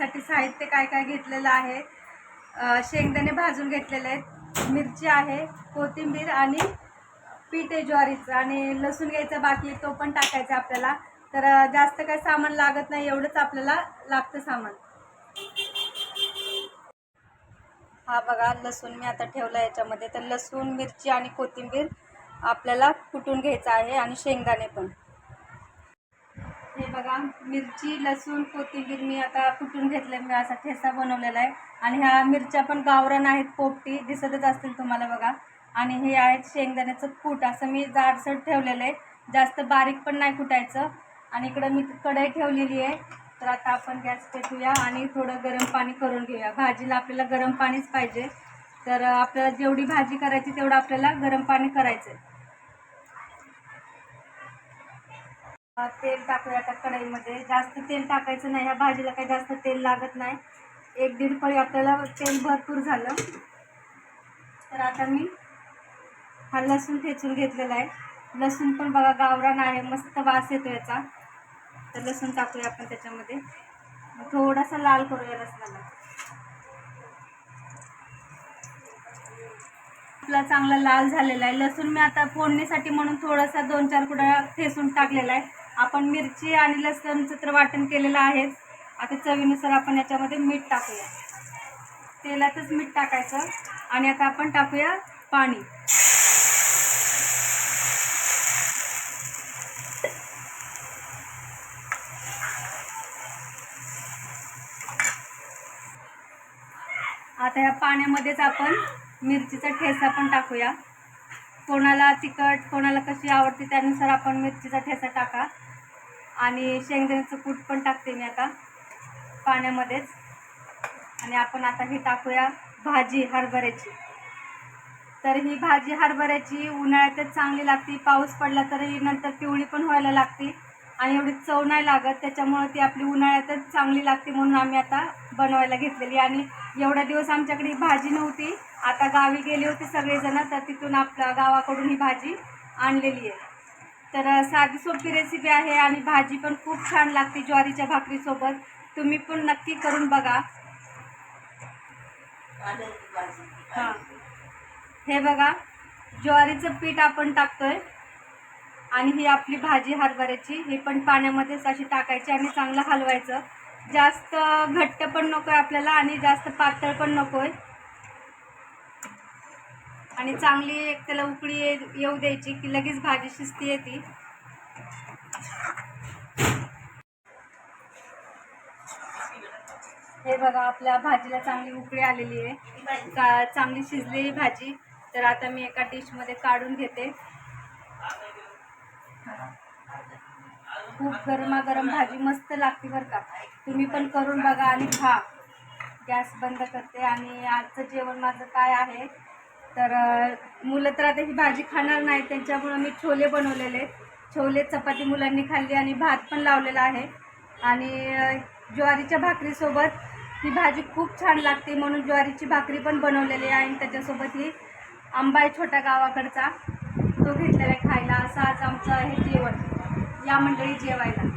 त्याच्यासाठी साहित्य काय काय घेतलेलं आहे? शेंगदाणे भाजून घेतलेले आहेत. मिरची आहे कोथिंबीर आणि पीठ आहे ज्वारीचं आणि लसूण घ्यायचं बाकी तो पण टाकायचा आपल्याला. तर जास्त काही सामान लागत नाही एवढंच आपल्याला लागतं सामान. हा बघा लसूण मी आता ठेवला याच्यामध्ये. तर लसूण मिरची आणि कोथिंबीर आपल्याला कुटून घ्यायचं आहे आणि शेंगदाणे पण. हे बघा मिरची लसूण कोथिंबीर मी आता कुटून घेतलं मी असा ठेसा बनवलेला आहे. आणि ह्या मिरच्या पण गावरान आहेत पोपटी दिसतच असतील तुम्हाला बघा. आणि हे आहेत शेंगदाण्याचं कूट असं मी जाडसर ठेवलेलं आहे. जास्त बारीक पण नाही कुटायचं. आणि इकडं मी कढई ठेवलेली आहे. तर आता आपण गॅस पेटूया आणि थोडं गरम पाणी करून घेऊया. भाजीला आपल्याला गरम पाणीच पाहिजे. तर आपल्याला जेवढी भाजी करायची तेवढं आपल्याला गरम पाणी करायचं आहे तेल टाकूया आता कढईमध्ये. जास्त तेल टाकायचं नाही. ह्या भाजीला काही जास्त तेल लागत नाही. एक दीड पळी आपल्याला तेल भरपूर झालं. तर आता मी हा लसूण ठेचून घेतलेला आहे. लसूण पण बघा गावरान आहे. मस्त वास येतो याचा. तर लसूण टाकूया आपण त्याच्यामध्ये. थोडासा लाल करूया लसणाला. आपला चांगला लाल झालेला आहे. लसूण मी आता फोडणीसाठी म्हणून थोडासा दोन चार कुडा ठेसून टाकलेला आहे. आपण मिरची आणि लसणचं तर वाटण केलेलं आहेच. आता चवीनुसार आपण याच्यामध्ये मीठ टाकूया. तेलातच मीठ टाकायचं आणि आता आपण टाकूया पाणी. आता ह्या पाण्यामध्येच आपण मिरचीचा ठेसा पण टाकूया. कोणाला तिखट कोणाला कशी आवडते त्यानुसार आपण मिरचीचा ठेसा टाका. आणि शेंगदाण्याचं कूट पण टाकते मी आता पाण्यामध्येच. आणि आपण आता ही टाकूया भाजी हरभऱ्याची. तर ही भाजी हरभऱ्याची उन्हाळ्यातच चांगली लागते पाऊस पडला तर ही नंतर पिवळी पण व्हायला लागते आणि एवढी चव नाही लागत त्याच्यामुळं ती आपली उन्हाळ्यातच चांगली लागते म्हणून आम्ही आता बनवायला घेतलेली आणि एवढ्या दिवस आमच्याकडे भाजी नव्हती आता गावी गेले होते सगळेजण तर तिथून आपल्या गावाकडून ही भाजी आणलेली आहे. तर साधी सोपी रेसिपी आहे आणि भाजी पण खूप छान लागते ज्वारीच्या भाकरीसोबत. तुम्ही पण नक्की करून बघा. हां. हे बघा ज्वारीचं पीठ आपण टाकतोय. आणि ही आपली भाजी हरभऱ्याची ही पण पाण्यामध्येच अशी टाकायची आणि चांगलं हलवायचं. जास्त घट्ट पण नको आहे आपल्याला आणि जास्त पातळ पण नको आहे आणि चांगली एक त्याला उकळी येऊ द्यायची की लगेच भाजी शिजती येते. हे बघा आपल्या भाजीला चांगली उकळी आलेली आहे. का चांगली शिजलेली भाजी. तर आता मी एका डिशमध्ये काढून घेते. खूप गरमागरम भाजी मस्त लागते बरं का. तुम्ही पण करून बघा आणि खा. गॅस बंद करते आणि आजचं जेवण माझं काय आहे? तर मुलं तर आता ही भाजी खाणार नाही त्यांच्यामुळं मी छोले बनवलेले. छोले चपाती मुलांनी खाल्ली आणि भात पण लावलेला आहे. आणि ज्वारीच्या भाकरीसोबत ही भाजी खूप छान लागते म्हणून ज्वारीची भाकरी पण बनवलेली आहे आणि त्याच्यासोबत ही आंबा आहे छोट्या गावाकडचा. तो घेतलेला आहे खायला. असं आज आमचं हे जेवण. या मंडळी जेवायला.